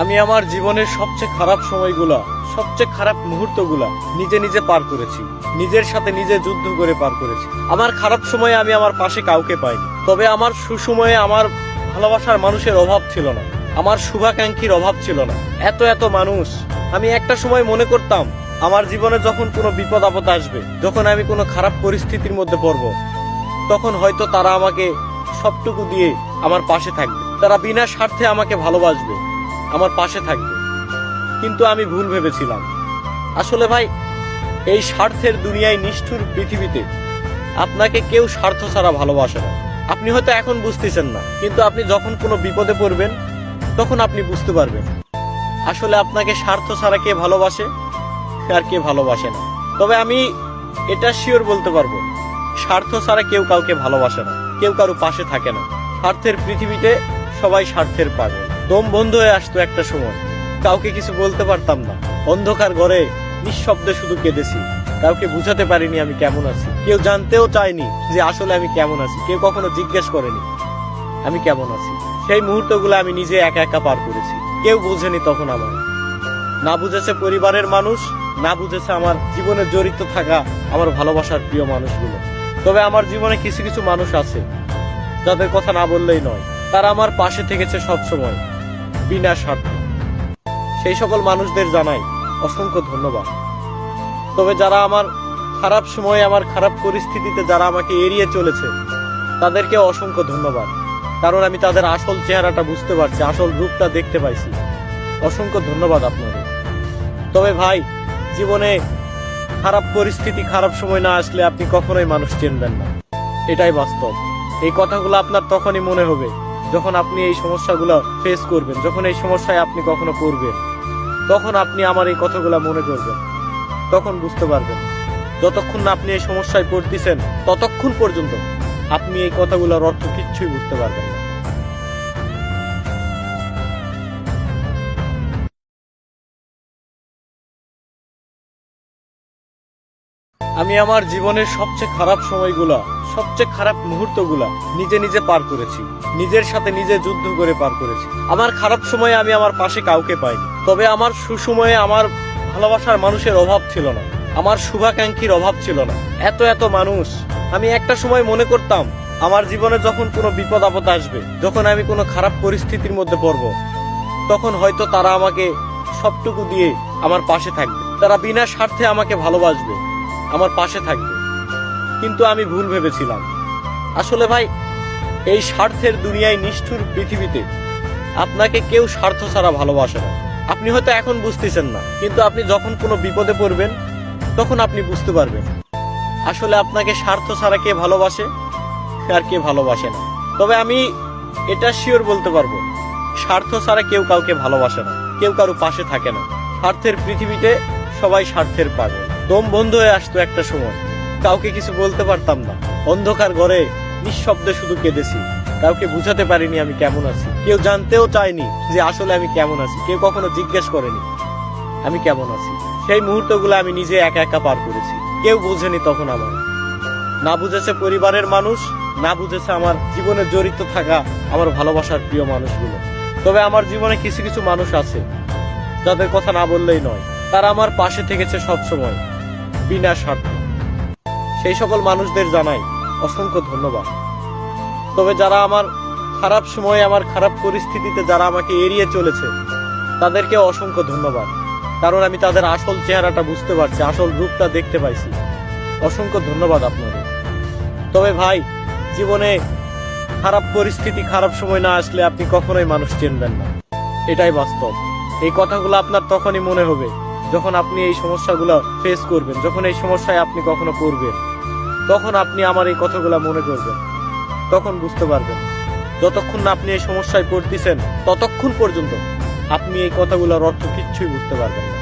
আমি আমার জীবনের সবচেয়ে খারাপ সময়গুলা, সবচেয়ে খারাপ মুহূর্তগুলা নিজে নিজে পার করেছি। নিজের সাথে নিজে যুদ্ধ করে পার করেছি। আমার খারাপ সময়ে আমি আমার পাশে কাউকে পাইনি। তবে আমার সুসময়ে আমার ভালোবাসার মানুষের অভাব ছিল না। আমার শুভাকাঙ্ক্ষীর অভাব ছিল না। এত এত মানুষ। আমি একটা সময় মনে করতাম, আমার জীবনে যখন কোনো বিপদ আপদ আসবে, যখন আমি কোনো খারাপ পরিস্থিতির মধ্যে পড়ব, তখন হয়তো তারা আমাকে সবটুকু দিয়ে আমার পাশে থাকবে। তারা বিনা স্বার্থে আমাকে ভালোবাসবে। আমার পাশে থাকবে। কিন্তু আমি ভুল ভেবেছিলাম। আসলে ভাই, এই স্বার্থের দুনিয়ায় নিষ্ঠুর পৃথিবীতে আপনাকে কেউ স্বার্থ ছাড়া ভালোবাসে না। আপনি হয়তো এখন বুঝতেছেন না, কিন্তু আপনি যখন কোনো বিপদে পড়বেন, তখন আপনি বুঝতে পারবেন। আসলে আপনাকে স্বার্থ ছাড়া কে ভালোবাসে আর কে ভালোবাসে না। তবে আমি এটা শিওর বলতে পারব, স্বার্থ ছাড়া কেউ কাউকে ভালোবাসে না, কেউ কারও পাশে থাকে না। স্বার্থের পৃথিবীতে সবাই স্বার্থের পাগল। দম বন্ধ হয়ে আসতো একটা সময়। কাউকে কিছু বলতে পারতাম না। অন্ধকার ঘরে নিঃশব্দে শুধু কেঁদেছি। কাউকে বুঝাতে পারিনি আমি কেমন আছি। কেউ জানতেও চায়নি যে আসলে আমি কেমন আছি। কেউ কখনো জিজ্ঞেস করেনি আমি কেমন আছি। সেই মুহূর্তগুলো আমি নিজে একা একা পার করেছি। কেউ বোঝেনি তখন আমার না বুঝেছে পরিবারের মানুষ, না বুঝেছে আমার জীবনে জড়িত থাকা আমার ভালোবাসার প্রিয় মানুষগুলো। তবে আমার জীবনে কিছু কিছু মানুষ আছে, যাদের কথা না বললেই নয়। তারা আমার পাশে থেকেছে সব সময়। বিনা স্বার্থে। সেই সকল মানুষদের জানাই অসংখ্য ধন্যবাদ। তবে যারা আমার খারাপ সময়ে আমার খারাপ পরিস্থিতিতে যারা আমাকে এড়িয়ে চলেছে, তাদেরকে অসংখ্য ধন্যবাদ। কারণ আমি তাদের আসল চেহারাটা বুঝতে পারছি, আসল রূপটা দেখতে পাইছি। অসংখ্য ধন্যবাদ আপনাদের। তবে ভাই, জীবনে খারাপ পরিস্থিতি, খারাপ সময় না আসলে আপনি কখনোই মানুষ চিনবেন না। এটাই বাস্তব। এই কথাগুলো আপনার তখনই মনে হবে যখন আপনি এই সমস্যাগুলো ফেস করবেন, যখন এই সমস্যায় আপনি কখনো পড়বেন, তখন আপনি আমার এই কথাগুলো মনে করবেন। তখন বুঝতে পারবেন। যতক্ষণ না আপনি এই সমস্যায় পড়তেছেন, ততক্ষণ পর্যন্ত আপনি এই কথাগুলোর অর্থ কিচ্ছুই বুঝতে পারবেন না। আমি আমার জীবনের সবচেয়ে খারাপ সময়গুলা, সবচেয়ে খারাপ মুহূর্তগুলা নিজে নিজে পার করেছি। নিজের সাথে নিজে যুদ্ধ করে পার করেছি। আমার খারাপ সময়ে আমি আমার পাশে কাউকে পাইনি। তবে আমার সুসময়ে আমার ভালোবাসার মানুষের অভাব ছিল না। আমার শুভাকাঙ্ক্ষীর অভাব ছিল না। এত এত মানুষ। আমি একটা সময় মনে করতাম, আমার জীবনে যখন কোনো বিপদ আপদ আসবে, যখন আমি কোনো খারাপ পরিস্থিতির মধ্যে পড়ব, তখন হয়তো তারা আমাকে সবটুকু দিয়ে আমার পাশে থাকবে। তারা বিনা স্বার্থে আমাকে ভালোবাসবে। আমার পাশে থাকবে। কিন্তু আমি ভুল ভেবেছিলাম। আসলে ভাই, এই স্বার্থের দুনিয়ায় নিষ্ঠুর পৃথিবীতে আপনাকে কেউ স্বার্থ ছাড়া ভালোবাসে না। আপনি হয়তো এখন বুঝতেছেন না, কিন্তু আপনি যখন কোনো বিপদে পড়বেন, তখন আপনি বুঝতে পারবেন। আসলে আপনাকে স্বার্থ ছাড়া কে ভালোবাসে আর কে ভালোবাসে না। তবে আমি এটা শিওর বলতে পারব, স্বার্থ ছাড়া কেউ কাউকে ভালোবাসে না, কেউ কারও পাশে থাকে না। স্বার্থের পৃথিবীতে সবাই স্বার্থের পাগল। দম বন্ধ হয়ে আসতো একটা সময়। কাউকে কিছু বলতে পারতাম না। অন্ধকার ঘরে নিঃশব্দে শুধু কেঁদেছি। কাউকে বুঝাতে পারিনি আমি কেমন আছি। কেউ জানতেও চায়নি যে আসলে আমি কেমন আছি। কেউ কখনো জিজ্ঞেস করেনি আমি কেমন আছি। সেই মুহূর্তগুলো আমি নিজে একা একা পার করেছি। কেউ বোঝেনি তখন আমার না বুঝেছে পরিবারের মানুষ, না বুঝেছে আমার জীবনে জড়িত থাকা আমার ভালোবাসার প্রিয় মানুষগুলো। তবে আমার জীবনে কিছু কিছু মানুষ আছে, যাদের কথা না বললেই নয়। তারা আমার পাশে থেকেছে সব সময়। বিনা স্বার্থে। সেই সকল মানুষদের জানাই অসংখ্য ধন্যবাদ। তবে যারা আমার খারাপ সময়ে আমার খারাপ পরিস্থিতিতে যারা আমাকে এড়িয়ে চলেছে, তাদেরকে অসংখ্য ধন্যবাদ। কারণ আমি তাদের আসল চেহারাটা বুঝতে পারছি, আসল রূপটা দেখতে পাইছি। অসংখ্য ধন্যবাদ আপনাদের। তবে ভাই, জীবনে খারাপ পরিস্থিতি, খারাপ সময় না আসলে আপনি কখনোই মানুষ চিনবেন না। এটাই বাস্তব। এই কথাগুলো আপনার তখনই মনে হবে যখন আপনি এই সমস্যাগুলো ফেস করবেন, যখন এই সমস্যায় আপনি কখনো পড়বেন, তখন আপনি আমার এই কথাগুলো মনে করবেন। তখন বুঝতে পারবেন। যতক্ষণ না আপনি এই সমস্যায় পড়তেছেন, ততক্ষণ পর্যন্ত আপনি এই কথাগুলোর অর্থ কিচ্ছুই বুঝতে পারবেন না।